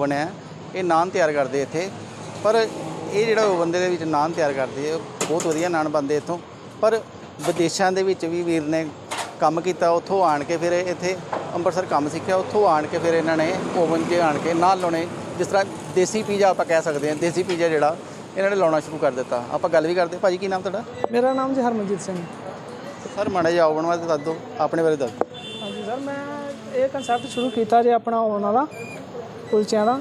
Oven ਹੈ ਇਹ ਨਾਨ ਤਿਆਰ ਕਰਦੇ ਇੱਥੇ। ਪਰ ਇਹ ਜਿਹੜਾ ਓਵਨ ਦੇ ਵਿੱਚ ਨਾਨ ਤਿਆਰ ਕਰਦੇ ਬਹੁਤ ਵਧੀਆ ਨਾਨ ਬਣਦੇ ਇੱਥੋਂ। ਪਰ ਵਿਦੇਸ਼ਾਂ ਦੇ ਵਿੱਚ ਵੀ ਵੀਰ ਨੇ ਕੰਮ ਕੀਤਾ ਉੱਥੋਂ ਆਣ ਕੇ ਫਿਰ ਇੱਥੇ ਅੰਮ੍ਰਿਤਸਰ ਕੰਮ ਸਿੱਖਿਆ। ਉੱਥੋਂ ਆਣ ਕੇ ਫਿਰ ਇਹਨਾਂ ਨੇ ਓਵਨ 'ਚ ਆਣ ਕੇ ਨਾਨ ਲਾਉਣੇ। ਜਿਸ ਤਰ੍ਹਾਂ ਦੇਸੀ ਪੀਜ਼ਾ ਆਪਾਂ ਕਹਿ ਸਕਦੇ ਹਾਂ ਦੇਸੀ ਪੀਜ਼ਾ ਜਿਹੜਾ ਇਹਨਾਂ ਨੇ ਲਾਉਣਾ ਸ਼ੁਰੂ ਕਰ ਦਿੱਤਾ। ਆਪਾਂ ਗੱਲ ਵੀ ਕਰਦੇ। ਭਾਜੀ ਕੀ ਨਾਮ ਤੁਹਾਡਾ? ਮੇਰਾ ਨਾਮ ਜੀ ਹਰਮਨਜੀਤ ਸਿੰਘ। ਸਰ ਮਾੜਾ ਜਿਹਾ ਓਵਨ ਬਾਰੇ ਦੱਸ ਦਿਓ। ਆਪਣੇ ਬਾਰੇ ਦੱਸ ਦਿਓ। ਹਾਂਜੀ ਸਰ ਮੈਂ ਇਹ ਕਨਸੈਪਟ ਸ਼ੁਰੂ ਕੀਤਾ ਜੇ ਆਪਣਾ ਉਹਨਾਂ ਦਾ ਕੁਲਚਿਆਂ ਦਾ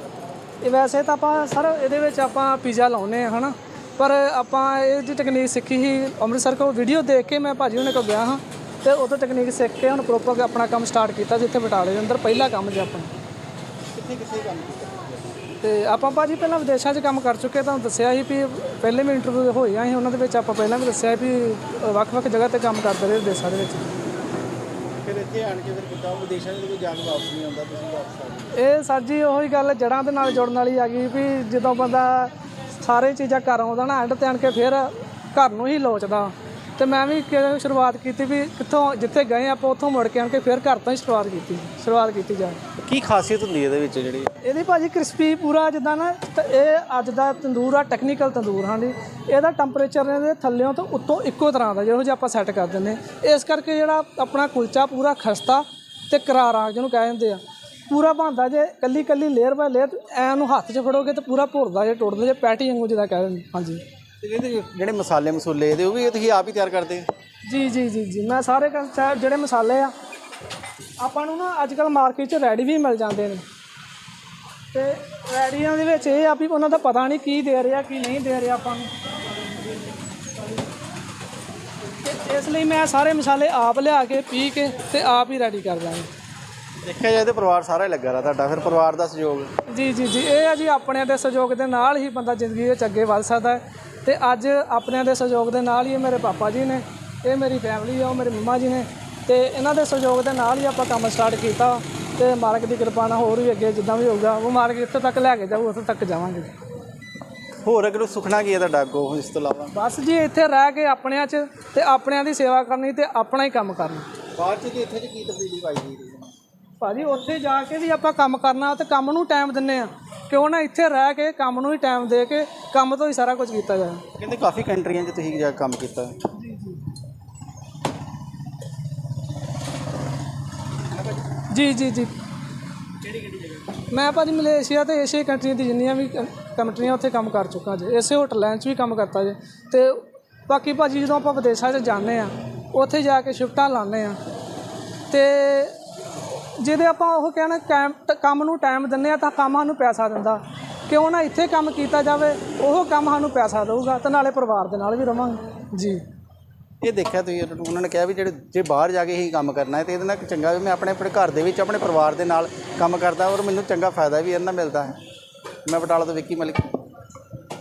ਇਹ ਵੈਸੇ ਤਾਂ ਆਪਾਂ ਸਰ ਇਹਦੇ ਵਿੱਚ ਆਪਾਂ ਪੀਜ਼ਾ ਲਾਉਨੇ ਆ ਹਨਾ। ਪਰ ਆਪਾਂ ਇਹ ਦੀ ਟੈਕਨੀਕ ਸਿੱਖੀ ਸੀ ਅੰਮ੍ਰਿਤਸਰ ਕੋਲ ਵੀਡੀਓ ਦੇਖ ਕੇ ਮੈਂ ਭਾਜੀ ਉਹਨਾਂ ਕੋਲ ਗਿਆ ਹਾਂ। ਤੇ ਉਦੋਂ ਟੈਕਨੀਕ ਸਿੱਖ ਕੇ ਹੁਣ ਪ੍ਰੋਪਰ ਆਪਣਾ ਕੰਮ ਸਟਾਰਟ ਕੀਤਾ ਜਿੱਥੇ ਬਟਾਲੇ ਦੇ ਅੰਦਰ ਪਹਿਲਾ ਕੰਮ ਜੇ ਆਪਣਾ ਕਿੱਥੇ ਕਿੱਥੇ ਕੰਮ ਕੀਤਾ? ਤੇ ਆਪਾਂ ਭਾਜੀ ਪਹਿਲਾਂ ਵਿਦੇਸ਼ਾਂ 'ਚ ਕੰਮ ਕਰ ਚੁੱਕੇ ਤੁਹਾਨੂੰ ਦੱਸਿਆ ਸੀ ਵੀ ਪਹਿਲੇ ਵੀ ਇੰਟਰਵਿਊ ਹੋਈਆਂ ਸੀ ਉਹਨਾਂ ਦੇ ਵਿੱਚ ਆਪਾਂ ਪਹਿਲਾਂ ਵੀ ਦੱਸਿਆ ਵੀ ਵੱਖ-ਵੱਖ ਜਗ੍ਹਾ ਤੇ ਕੰਮ ਕਰਦੇ ਰਹੇ ਵਿਦੇਸ਼ਾਂ ਦੇ ਵਿੱਚ। ਫਿਰ ਇੱਥੇ ਆਣ ਕੇ ਫਿਰ ਕਿੱਦਾਂ ਵਿਦੇਸ਼ਾਂ ਦੇ ਕੋਈ ਜਾ ਕੇ ਵਾਪਸ ਨਹੀਂ ਆਉਂਦਾ ਤੁਸੀਂ ਵਾਪਸ ਆ ਗਏ। ਇਹ ਸਰ ਜੀ ਉਹੀ ਗੱਲ ਜੜਾਂ ਦੇ ਨਾਲ ਜੁੜਨ ਵਾਲੀ ਆ ਗਈ ਵੀ ਜਦੋਂ ਬੰਦਾ ਸਾਰੇ ਚੀਜ਼ਾਂ ਘਰ ਆਉਂਦਾ ਨਾ ਐਂਡ ਤੇ ਆਣ ਕੇ ਫਿਰ ਘਰ ਨੂੰ ਹੀ ਲੋਚਦਾ। ਤੇ ਮੈਂ ਵੀ ਸ਼ੁਰੂਆਤ ਕੀਤੀ ਵੀ ਕਿੱਥੋਂ ਜਿੱਥੇ ਗਏ ਆਪਾਂ ਉੱਥੋਂ ਮੁੜ ਕੇ ਆਣ ਕੇ ਫਿਰ ਘਰ ਤੋਂ ਹੀ ਸ਼ੁਰੂਆਤ ਕੀਤੀ ਸ਼ੁਰੂਆਤ ਕੀਤੀ ਜਾਏ ਕੀ ਖਾਸੀਅਤ ਹੁੰਦੀ ਹੈ ਇਹਦੇ ਵਿੱਚ ਜਿਹੜੀ? ਇਹਦੀ ਭਾਜੀ ਕ੍ਰਿਸਪੀ ਪੂਰਾ ਜਿੱਦਾਂ ਨਾ ਤੇ ਇਹ ਅੱਜ ਦਾ ਤੰਦੂਰ ਆ ਟੈਕਨੀਕਲ ਤੰਦੂਰ ਹਾਂ ਜੀ ਇਹਦਾ ਟੈਂਪਰੇਚਰ ਇਹਦੇ ਥੱਲਿਓਂ ਤੋਂ ਉੱਤੋਂ ਇੱਕੋ ਤਰ੍ਹਾਂ ਦਾ ਜਿਹੋ ਜਿਹਾ ਆਪਾਂ ਸੈੱਟ ਕਰ ਦਿੰਦੇ ਇਸ ਕਰਕੇ ਜਿਹੜਾ ਆਪਣਾ ਕੁਲਚਾ ਪੂਰਾ ਖਸਤਾ ਤੇ ਕਰਾਰਾ ਜਿਹਨੂੰ ਕਹਿ ਦਿੰਦੇ ਆ। ਪੂਰਾ ਬਣਦਾ ਜੇ ਕੱਲੀ ਕੱਲੀ ਲੇਅਰ ਬਾਈ ਲੇਅਰ ਐ ਨੂੰ ਹੱਥ 'ਚ ਫੜੋਗੇ ਤੇ ਪੂਰਾ ਭੁਰਦਾ ਜੇ ਟੁੱਟਦਾ ਜੇ ਪੈਟੀ ਵਾਂਗੂ ਜਿਹਦਾ ਕਹਿ ਦਿੰਦੇ ਹਾਂਜੀ। ਤੇ ਇਹਦੇ ਜਿਹੜੇ ਮਸਾਲੇ ਮਸੂਲੇ ਇਹਦੇ ਉਹ ਵੀ ਤੁਸੀਂ ਆਪ ਹੀ ਤਿਆਰ ਕਰਦੇ ਜੀ ਜੀ ਜੀ ਜੀ। ਮੈਂ ਸਾਰੇ ਜਿਹੜੇ ਮਸਾਲੇ ਆ ਆਪਾਂ ਨੂੰ ਨਾ ਅੱਜ ਕੱਲ ਮਾਰਕੀਟ 'ਚ ਰੈਡੀ ਵੀ ਮਿਲ ਜਾਂਦੇ ਨੇ। ਤੇ ਰੈਡੀਆਂ ਦੇ ਵਿੱਚ ਇਹ ਆ ਵੀ ਉਹਨਾਂ ਦਾ ਪਤਾ ਨਹੀਂ ਕੀ ਦੇ ਰਿਹਾ ਕੀ ਨਹੀਂ ਦੇ ਰਿਹਾ ਆਪਾਂ ਨੂੰ। ਤੇ ਇਸ ਲਈ ਮੈਂ ਸਾਰੇ ਮਸਾਲੇ ਆਪ ਲਿਆ ਕੇ ਪੀ ਕੇ ਤੇ ਆਪ ਹੀ ਰੈਡੀ ਕਰ ਦਾਂਗੇ। ਦੇਖਿਆ ਜਾਏ ਤੇ ਪਰਿਵਾਰ ਸਾਰਾ ਹੀ ਲੱਗਾ ਰਿਹਾ ਤੁਹਾਡਾ ਫਿਰ ਪਰਿਵਾਰ ਦਾ ਸਹਿਯੋਗ? ਜੀ ਜੀ ਜੀ ਇਹ ਆ ਜੀ ਆਪਣਿਆਂ ਦੇ ਸਹਿਯੋਗ ਦੇ ਨਾਲ ਹੀ ਬੰਦਾ ਜ਼ਿੰਦਗੀ ਵਿੱਚ ਅੱਗੇ ਵੱਧ ਸਕਦਾ ਹੈ। ਤੇ ਅੱਜ ਆਪਣਿਆਂ ਦੇ ਸਹਿਯੋਗ ਦੇ ਨਾਲ ਹੀ ਇਹ ਮੇਰੇ ਪਾਪਾ ਜੀ ਨੇ ਇਹ ਮੇਰੀ ਫੈਮਿਲੀ ਆ ਉਹ ਮੇਰੇ ਮੰਮਾ ਜੀ ਨੇ। ਤੇ ਇਹਨਾਂ ਦੇ ਸਹਿਯੋਗ ਦੇ ਨਾਲ ਹੀ ਆਪਾਂ ਕੰਮ ਸਟਾਰਟ ਕੀਤਾ। ਤੇ ਮਾਲਕ ਦੀ ਕਿਰਪਾ ਨਾਲ ਹੋਰ ਵੀ ਅੱਗੇ ਜਿੱਦਾਂ ਵੀ ਹੋਊਗਾ ਉਹ ਮਾਲਕ ਜਿੱਥੇ ਤੱਕ ਲੈ ਕੇ ਜਾਊ ਉੱਥੇ ਤੱਕ ਜਾਵਾਂਗੇ। ਹੋਰ ਅਗਰ ਸੁਖਣਾ ਕੀ ਹੈ ਤੁਹਾਡਾ ਅੱਗੋਂ ਇਸ ਤੋਂ ਇਲਾਵਾ? ਬਸ ਜੀ ਇੱਥੇ ਰਹਿ ਕੇ ਆਪਣਿਆਂ 'ਚ ਤੇ ਆਪਣਿਆਂ ਦੀ ਸੇਵਾ ਕਰਨੀ ਤੇ ਆਪਣਾ ਹੀ ਕੰਮ ਕਰਨਾ। ਬਾਹਰ ਚ ਤੇ ਇੱਥੇ ਚ ਕੀ ਤਬਦੀਲੀ ਪਾਈ ਗਈ ਭਾਜੀ ਉੱਥੇ ਜਾ ਕੇ ਵੀ ਆਪਾਂ ਕੰਮ ਕਰਨਾ ਤੇ ਕੰਮ ਨੂੰ ਟਾਈਮ ਦਿੰਨੇ ਆ। ਕਿਉਂ ਨਾ ਇੱਥੇ ਰਹਿ ਕੇ ਕੰਮ ਨੂੰ ਹੀ ਟਾਈਮ ਦੇ ਕੇ ਕੰਮ ਤੋਂ ਹੀ ਸਾਰਾ ਕੁਝ ਕੀਤਾ ਜਾਏ ਕਹਿੰਦੇ ਕਾਫੀ ਕੰਟਰੀਆਂ 'ਚ ਤੁਸੀਂ ਜਾ ਕੇ ਕੰਮ ਕੀਤਾ। ਜੀ ਜੀ ਜੀ। ਮੈਂ ਭਾਜੀ ਮਲੇਸ਼ੀਆ ਤੇ ਏਸ਼ੀਆ ਕੰਟਰੀਆਂ ਦੀ ਜਿੰਨੀਆਂ ਵੀ ਕੰ- ਕੰਟਰੀਆਂ ਉੱਥੇ ਕੰਮ ਕਰ ਚੁੱਕਾ ਜੇ, ਇਸੇ ਹੋਟਲਾਂ 'ਚ ਵੀ ਕੰਮ ਕਰਤਾ ਜੇ। ਤੇ ਬਾਕੀ ਭਾਜੀ ਜਦੋਂ ਆਪਾਂ ਵਿਦੇਸ਼ਾਂ 'ਚ ਜਾਂਦੇ ਆ ਉੱਥੇ ਜਾ ਕੇ ਸ਼ਿਫਟਾਂ ਲਾਉਂਦੇ ਆ ਤੇ ਜਿਹਦੇ ਆਪਾਂ ਉਹ ਕਹਿਣਾ ਕੈਮ- ਟ- ਕੰਮ ਨੂੰ ਟਾਈਮ ਦਿੰਦੇ ਆ ਤਾਂ ਕੰਮ ਸਾਨੂੰ ਪੈਸਾ ਦਿੰਦਾ। ਕਿਉਂ ਨਾ ਇੱਥੇ ਕੰਮ ਕੀਤਾ ਜਾਵੇ, ਉਹ ਕੰਮ ਸਾਨੂੰ ਪੈਸਾ ਦੇਊਗਾ ਤੇ ਨਾਲੇ ਪਰਿਵਾਰ ਦੇ ਨਾਲ ਵੀ ਰਵਾਂਗੇ। ਜੀ। ਇਹ ਦੇਖਿਆ ਤੁਸੀਂ, ਉਹਨਾਂ ਨੇ ਕਿਹਾ ਵੀ ਜਿਹੜੇ, ਜੇ ਬਾਹਰ ਜਾ ਕੇ ਹੀ ਕੰਮ ਕਰਨਾ ਹੈ, ਤੇ ਇਹਦੇ ਨਾਲ ਚੰਗਾ ਵੀ ਮੈਂ ਆਪਣੇ ਆਪਣੇ ਘਰ ਦੇ ਵਿੱਚ, ਆਪਣੇ ਪਰਿਵਾਰ ਦੇ ਨਾਲ ਕੰਮ ਕਰਦਾ ਔਰ ਮੈਨੂੰ ਚੰਗਾ ਫਾਇਦਾ ਵੀ ਇਹਨਾਂ ਨਾਲ ਮਿਲਦਾ ਹੈ। ਮੈਂ ਬਟਾਲਾ ਤੋਂ ਵਿੱਕੀ ਮਲਿਕ।